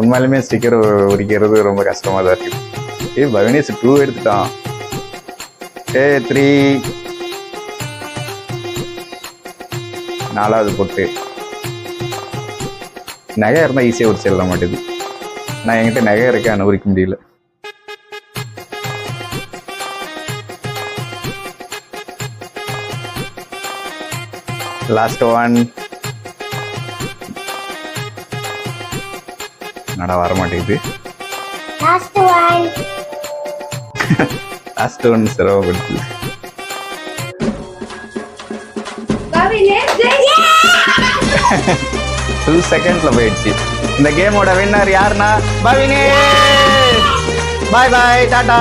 உண்மையிலுமே ஸ்டிக்கர் உரிக்கிறது ரொம்ப கஷ்டமா தான் இருக்கு. ஏ பவினேஷ் டூ எடுத்துட்டான். ஏ த்ரீ நாலாவது பொட்டு. நகை இருந்தால் ஈஸியாக உரிச்சிடல மாட்டேது. நான் என்கிட்ட நகை இருக்கேன் அனுபவிக்க முடியல. லாஸ்ட் ஒன் என்னடா வர மாட்டேங்குது லாஸ்ட் ஒன் சிரமப்படுத்துது டூ செகண்ட்ல போயிடுச்சு. இந்த கேமோட வின்னர் யாருன்னா? பவினே பாய் பாய் டாடா.